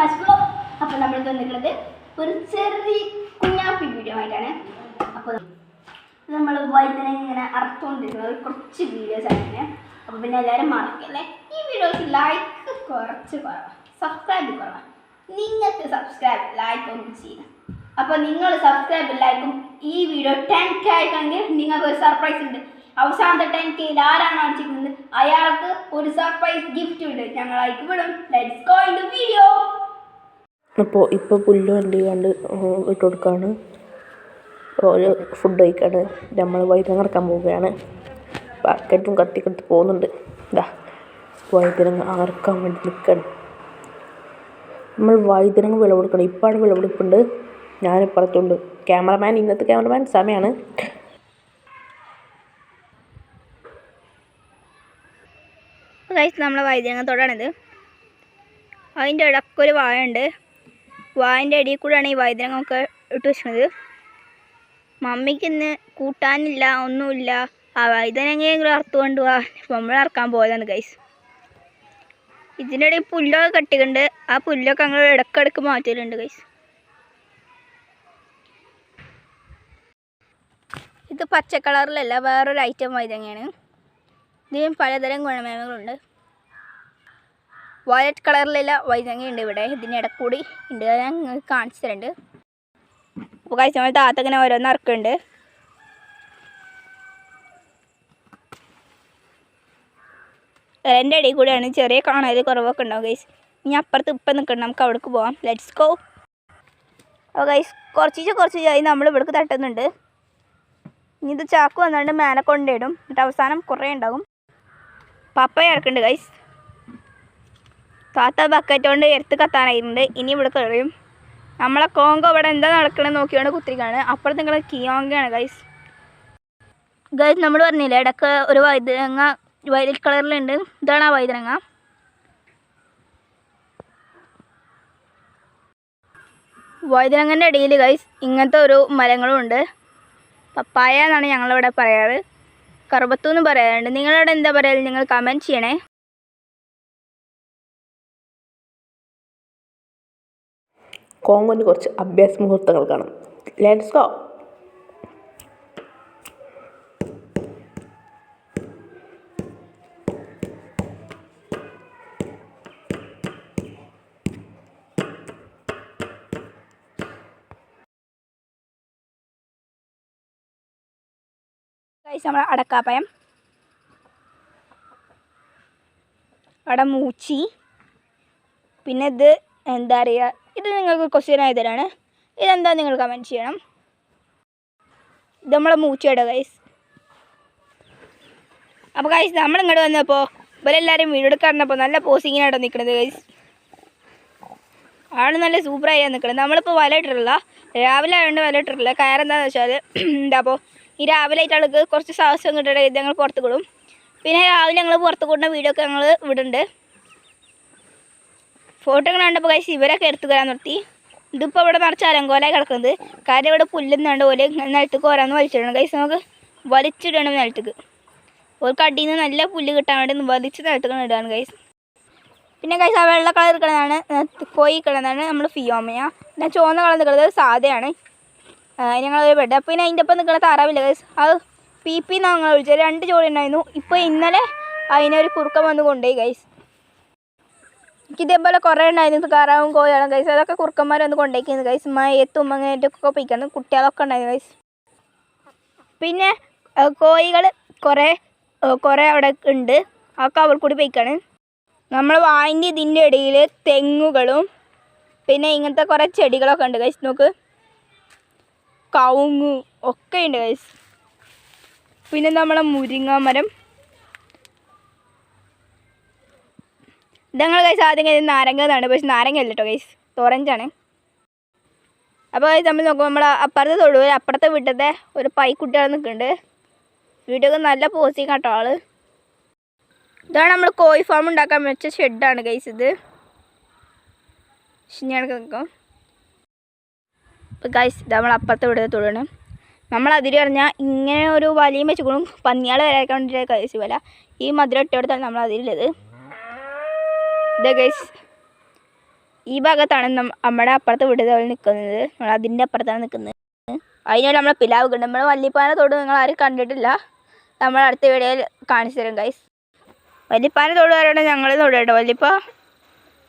Much blog അപ്പോൾ നമ്മൾ തന്നിട്ടുള്ളത് ഒരു ചെറിയ കുഞ്ഞാപ്പി വീഡിയോ ആയിട്ടാണ്. അപ്പോൾ നമ്മൾ വൈദ്യുതി ഇങ്ങനെ അറുത്തുകൊണ്ടിരിക്കുന്നത് കുറച്ച് വീഡിയോസ് ആയിട്ടാണ്. അപ്പോൾ പിന്നെ എല്ലാവരും മറക്കല്ലേ? ഈ വീഡിയോസ് ലൈക്ക് കുറച്ച് കുറവാണ് സബ്സ്ക്രൈബ് കുറവാണ് നിങ്ങൾക്ക് സബ്സ്ക്രൈബ് ലൈക്ക് ഒന്നും ചെയ്യണം അപ്പോൾ നിങ്ങൾ സബ്സ്ക്രൈബ് ലൈക്കും ഈ വീഡിയോ ടെൻ കെ ആയിക്കാണെങ്കിൽ നിങ്ങൾക്ക് ഒരു സർപ്രൈസ് ഉണ്ട്. അവസാനത്തെ ടെൻ കെയിൽ ആരാണ് അടിച്ചിരിക്കുന്നത്? അയാൾക്ക് ഒരു സർപ്രൈസ് ഗിഫ്റ്റ് ഉണ്ട്. ഞങ്ങൾ അയക്കപ്പെടും. ലെറ്റ്സ് ഗോ ഇൻ വീഡിയോ അപ്പോൾ ഇപ്പോൾ പുല്ല് വണ്ടി കണ്ട് ഇട്ട് കൊടുക്കുകയാണ് ഓര് ഫുഡ് കഴിക്കാണ്. നമ്മൾ വൈദ്യുതി നടക്കാൻ പോവുകയാണ്. ബക്കറ്റും കത്തിക്കെടുത്ത് പോകുന്നുണ്ട്. ഇതാ വൈദ്യുതി ആർക്കാൻ വേണ്ടി നിൽക്കണം. നമ്മൾ വൈദ്യുതി വിളവെടുക്കണം ഇപ്പോഴാണ് വിളവെടുപ്പുണ്ട് ഞാനിപ്പുറത്തുണ്ട് ക്യാമറമാൻ ഇന്നത്തെ ക്യാമറമാൻ സമയമാണ് നമ്മളെ വൈദ്യരംഗത്തോടാണിത് അതിന്റെ ഇടക്കൊരു വായുണ്ട് ഉണ്ട് വാഴന്റെ അടിയിൽ കൂടെയാണ് ഈ വൈദ്യങ്ങളൊക്കെ ഇട്ട് വെച്ചിരുന്നത് മമ്മിക്ക് ഇന്ന് കൂട്ടാനില്ല ഒന്നുമില്ല. ആ വൈദ്യനെങ്കിലും അറുത്ത് കൊണ്ട് പോവാ നമ്മൾ അറക്കാൻ പോയതാണ് ഗൈസ് ഇതിന്റെ ഇടയിൽ പുല്ലൊക്കെ കെട്ടിക്കുന്നുണ്ട് ആ പുല്ലൊക്കെ ഞങ്ങൾ ഇടക്കിടക്ക് മാറ്റലുണ്ട് ഗൈസ് ഇത് പച്ച കളറിലല്ല വേറൊരു ഐറ്റം വൈദ്യങ്ങയാണ് ഇതിനും പലതരം ഗുണമേന്മകളുണ്ട്. വയലറ്റ് കളറിലുള്ള വൈതങ്ങ ഉണ്ട് ഇവിടെ. ഇതിന്റെ ഇടയിൽ കൂടി ഉണ്ട് ഞാൻ നിങ്ങൾക്ക് കാണിച്ചു തരുന്നുണ്ട് അപ്പോൾ കഴിച്ച നമ്മൾ താത്ത ഇങ്ങനെ ഓരോന്ന് ഇറക്കുന്നുണ്ട്. എന്റെ ഇടയിൽ കൂടെയാണ്. ചെറിയ കാണാതെ കുറവൊക്കെ ഉണ്ടാവും ഗൈസ് ഇനി അപ്പുറത്ത് ഇപ്പം നിൽക്കണം നമുക്ക് അവിടേക്ക് പോവാം. ലെറ്റ്സ് ഗോ അപ്പോൾ ഗൈസ് കുറച്ച് കുറച്ചായി നമ്മൾ ഇവിടേക്ക് തട്ടുന്നുണ്ട്. ഇനി ഇത് ചാക്ക് വന്നുകൊണ്ട് മേലെ കൊണ്ടിടും എന്നിട്ട് അവസാനം കുറേ ഉണ്ടാകും. പപ്പ ഇറക്കുന്നുണ്ട് ഗൈസ് താത്ത ബക്കറ്റ് കൊണ്ട് എടുത്ത് കത്താനായിട്ടുണ്ട്. ഇനി ഇവിടെ കയറിയും നമ്മളെ കോങ്കോ ഇവിടെ എന്താ നടക്കണമെന്ന് നോക്കിയാണ് കുത്തിരിക്കാണ്. അപ്പുറത്ത് നിങ്ങൾ കിയോങ്കയാണ് ഗൈസ് ഗൈസ് നമ്മൾ പറഞ്ഞില്ലേ ഇടയ്ക്ക് ഒരു വൈദ്യങ്ങ വയലറ്റ് കളറിലുണ്ട്. ഇതാണ് ആ വൈദ്യങ്ങ വൈദ്യങ്ങന്റെ ഇടയിൽ ഗൈസ് ഇങ്ങനത്തെ ഒരു മരങ്ങളും ഉണ്ട്. പപ്പായ എന്നാണ് ഞങ്ങളിവിടെ പറയാറ്. കറുപത്തു എന്ന് പറയാറുണ്ട്. നിങ്ങളിവിടെ എന്താ പറയുക നിങ്ങൾ കമന്റ് ചെയ്യണേ. കോങ്കോന് കുറച്ച് അഭ്യാസ മുഹൂർത്തങ്ങൾ കാണാം. ലെറ്റ്സ് ഗോ നമ്മൾ അടക്കാപ്പയം. അട മൂച്ചി പിന്നെ ഇത് എന്താ പറയുക? ഇത് നിങ്ങൾക്ക് ക്വസ്റ്റ്യൻ ആയി തരാണ്. ഇതെന്താ നിങ്ങൾ കമന്റ് ചെയ്യണം. ഇത് നമ്മളെ മൂച്ചയുടെ ഗൈസ് അപ്പോൾ ഗൈസ് നമ്മൾ ഇങ്ങോട്ട് വന്നപ്പോൾ ഇവരെല്ലാവരും വീഡിയോ എടുക്കാറുണ്ടപ്പോൾ നല്ല പോസിങ്ങിനായിട്ടാണ് നിൽക്കുന്നത് ഗൈസ് ആണ് നല്ല സൂപ്പറായി നിൽക്കുന്നത് നമ്മളിപ്പോൾ വല ഇട്ടിട്ടില്ല രാവിലെ ആയതുകൊണ്ട് വല ഇട്ടിട്ടില്ല കാരണം എന്താണെന്ന് വെച്ചാൽ എന്താ അപ്പോൾ ഈ രാവിലെ ആയിട്ട് ആൾക്ക് കുറച്ച് സാഹസം കിട്ടിയിട്ട് ഇത് ഞങ്ങൾ പുറത്ത് കൊടുക്കും പിന്നെ രാവിലെ ഞങ്ങൾ പുറത്ത് കൊടുക്കുന്ന വീഡിയോ ഒക്കെ ഞങ്ങൾ വിടുന്നുണ്ട്. ഫോട്ടോ കണ്ടപ്പോൾ കഴിച്ച് ഇവരൊക്കെ എടുത്തു കയറാൻ നിർത്തി. ഇതിപ്പോൾ ഇവിടെ നിറച്ച് അലങ്കോലായി കിടക്കുന്നത്. കാര്യം ഇവിടെ പുല്ലുന്നുണ്ട് ഓൽ നിലത്തേക്ക് ഓരോന്ന് വലിച്ചിടണം. കഴിച്ച് നമുക്ക് വലിച്ചിടണം നിലത്തേക്ക്. ഒരു കടിയിൽ നിന്ന് നല്ല പുല്ല് കിട്ടാൻ വേണ്ടി വലിച്ച് നിലത്തേക്ക് ഇടുകയാണ് കൈസ് പിന്നെ കൈസ് ആ വെള്ള കളർ കിടന്നതാണ് കോയി കിടന്നതാണ് നമ്മൾ ഫിയോമയ. പിന്നെ ചുവന്ന കളർ നിൽക്കുന്നത് സാധയാണ്. ഞങ്ങളൊരു ബെഡ് അപ്പോൾ പിന്നെ അതിന്റെ ഒപ്പം നിൽക്കുന്ന താറാവില്ല കൈസ് അത് പി പി എന്നാണ് ഞങ്ങൾ വിളിച്ചത് രണ്ട് ജോഡി ഉണ്ടായിരുന്നു. ഇപ്പോൾ ഇന്നലെ അതിനൊരു കുറുക്കം വന്ന് കൊണ്ടുപോയി ഗൈസ് എനിക്ക് ഇതേപോലെ കുറേ ഉണ്ടായിരുന്നു. കറാവും കോഴികളും കൈസ് അതൊക്കെ കുറുക്കന്മാർ ഒന്ന് കൊണ്ടേക്കുന്നു കൈസ് മയത്തും അങ്ങനെയൊക്കെ പോയിക്കുന്നു കുട്ടികളൊക്കെ ഉണ്ടായിരുന്നു കൈസ് പിന്നെ കോഴികൾ കുറേ കുറേ അവിടെ ഉണ്ട്. അതൊക്കെ അവർ കൂടി പോയിക്കാണ്. നമ്മൾ വാങ്ങിന്റെ ഇതിന്റെ ഇടയിൽ തെങ്ങുകളും പിന്നെ ഇങ്ങനത്തെ കുറേ ചെടികളൊക്കെ ഉണ്ട് കൈസ് നോക്ക്. കവുങ്ങ് ഒക്കെ ഉണ്ട് കൈസ് പിന്നെ നമ്മളെ മുരിങ്ങ മരം. ഇതങ്ങൾ കൈസ് ആദ്യം കഴിഞ്ഞാൽ നാരങ്ങ എന്നാണ്. പക്ഷെ നാരങ്ങ അല്ല കേട്ടോ കൈസ് ഓറഞ്ചാണ് അപ്പോൾ കൈസ് നമ്മൾ നോക്കുമ്പോൾ നമ്മൾ അപ്പുറത്തെ തൊടുവിൽ അപ്പുറത്തെ വീട്ടിലത്തെ ഒരു പൈക്കുട്ടികൾ നിൽക്കുന്നുണ്ട്. വീട്ടിലൊക്കെ നല്ല പോസിങ് കേട്ടോ ആൾ. ഇതാണ് നമ്മൾ കോഴി ഫാം ഉണ്ടാക്കാൻ വെച്ച ഷെഡാണ് കൈസ് ഇത്. ശനിയാണൊക്കെ നിൽക്കും അപ്പോൾ ഗൈസ് ഇത് നമ്മൾ അപ്പുറത്തെ വീട്ടിൽ തൊടുകയാണ് നമ്മൾ അതിൽ പറഞ്ഞാൽ ഇങ്ങനെ ഒരു വലിയ വെച്ചുകൊണ്ടും പന്നിയാൾ വരെ വേണ്ടിയിട്ട് കൈസ് വല ഈ മധുരം ഇട്ടെടുത്താണ് നമ്മൾ ഇതേ ഗൈസ് ഈ ഭാഗത്താണ് നമ്മുടെ അപ്പുറത്തെ വീട് നിൽക്കുന്നത് നമ്മൾ അതിന്റെ അപ്പുറത്താണ് നിൽക്കുന്നത് അതിനോട് നമ്മളെ പിലാവ് കണ്ട് നമ്മൾ വല്ലിപ്പാന തോട് നിങ്ങൾ ആരും കണ്ടിട്ടില്ല. നമ്മൾ അടുത്ത വീഡിയോയിൽ കാണിച്ചു തരും ഗൈസ് വല്ലിപ്പാന തോട് ആരോടെ ഞങ്ങൾ തൊടും കേട്ടോ വല്യപ്പ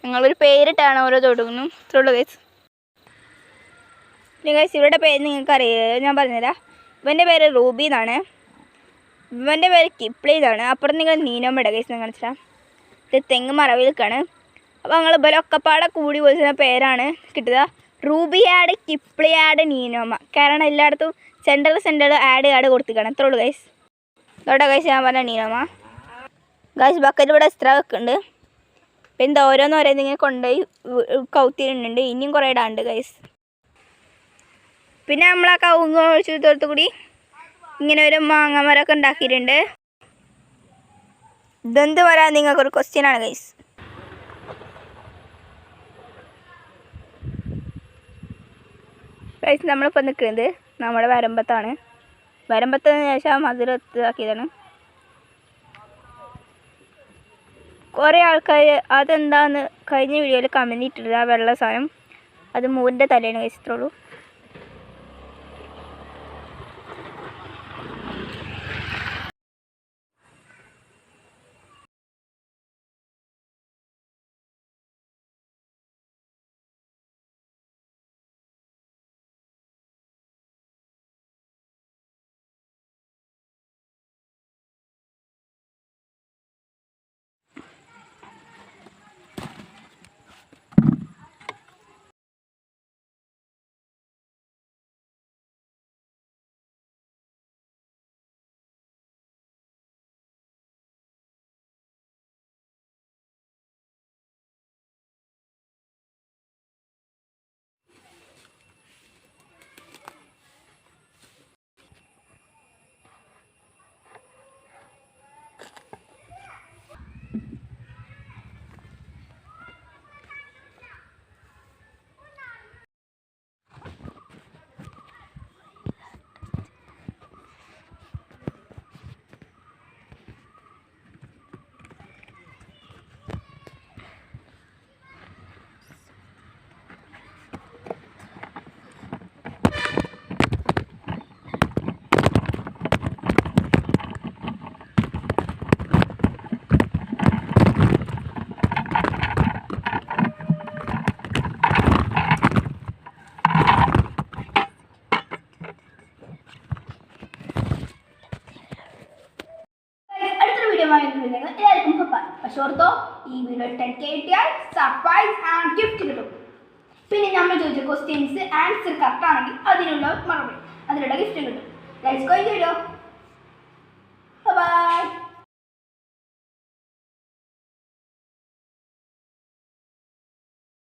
ഞങ്ങളൊരു പേരിട്ടാണ് ഓരോ തൊടുന്നു. ഇത്രയുള്ളൂ ഗൈസ് ഗൈസ് ഇവരുടെ പേര് നിങ്ങൾക്ക് അറിയില്ല ഞാൻ പറഞ്ഞുതരാം. ഇവന്റെ പേര് റൂബി എന്നാണ്. ഇവന്റെ പേര് കിപ്ലി എന്നാണ്. അപ്പുറം നിങ്ങൾ നീനോമ്മയുടെ ഗൈസ് നിങ്ങൾ മനസ്സിലാം ഇത് തെങ്ങ് മറവിൽക്കാണ്. അപ്പോൾ ഞങ്ങൾ ഇവരൊക്കെപ്പാടെ കൂടി വിളിച്ച പേരാണ് കിട്ടുക. റൂബിയാഡ് കിപ്ലിയാഡ് നീനോമ കാരണം എല്ലായിടത്തും സെൻട്രൽ സെൻട്രൽ ആഡ് ആഡ് കൊടുത്തിക്കണം എത്ര ഉള്ളൂ ഗൈസ് ഇതോടെ ഗൈസ് ഞാൻ പറഞ്ഞ നീനോമ ഗൈസ് ബക്കറ്റ് ഇവിടെ എത്ര വെക്കുന്നുണ്ട്. അപ്പം എന്താ ഓരോന്ന് ഓരോന്ന് ഇങ്ങനെ കൊണ്ടുപോയി കൗത്തിരുന്നുണ്ട് ഇനിയും കുറേ ഇടാണ്ട് ഗൈസ് പിന്നെ നമ്മൾ ആ ഒഴിച്ചെടുത്തോടത്ത് കൂടി ഇങ്ങനെ ഒരു മാങ്ങ മരമൊക്കെ ഉണ്ടാക്കിയിട്ടുണ്ട്. ഇതെന്ത് നിങ്ങൾക്ക് ഒരു ക്വസ്റ്റ്യൻ ആണ് ഗൈസ് ഗൈസ് നമ്മളിപ്പോൾ നിൽക്കുന്നത് നമ്മുടെ വരമ്പത്താണ്. വരമ്പത്തിന് ശേഷം മധുരത്താക്കിയതാണ് കുറേ ആൾക്കാർ അതെന്താന്ന് കഴിഞ്ഞ വീഡിയോയിൽ കമന്റ് ഇട്ടിട്ടുണ്ട് ആ വെള്ള സാധനം. അത് മൂരിന്റെ തലയാണ് കഴിച്ചിട്ടുള്ളൂ ഈ വീഡിയോ ടെൻ കെ കിട്ടിയാൽ സർപ്രൈസ് ആൻഡ് ഗിഫ്റ്റ് കിട്ടും. പിന്നെ നമ്മൾ ചോദിച്ച ക്വസ്റ്റ്യൻസ് ആൻസർ കറക്റ്റ് ആണെങ്കിൽ അതിനുള്ള മറുപടി അതിനുള്ള ഗിഫ്റ്റ് കിട്ടും. Let's go video bye